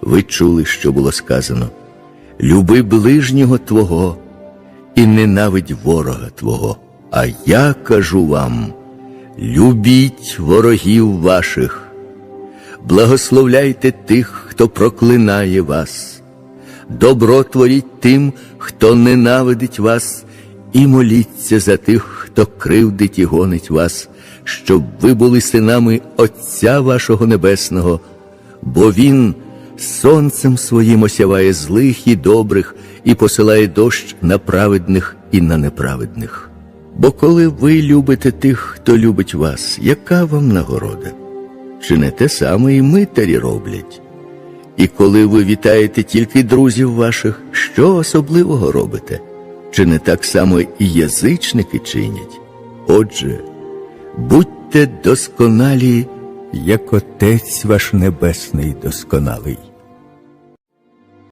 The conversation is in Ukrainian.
Ви чули, що було сказано: люби ближнього Твого і ненавидь ворога Твого. А я кажу вам: любіть ворогів ваших, благословляйте тих, хто проклинає вас, добро творіть тим, хто ненавидить вас, і моліться за тих, хто кривдить і гонить вас, щоб ви були синами Отця вашого Небесного, бо Він сонцем своїм осяває злих і добрих і посилає дощ на праведних і на неправедних. Бо коли ви любите тих, хто любить вас, яка вам нагорода? Чи не те саме і митарі роблять? І коли ви вітаєте тільки друзів ваших, що особливого робите? Чи не так само і язичники чинять? Отже, будьте досконалі, як Отець ваш Небесний досконалий.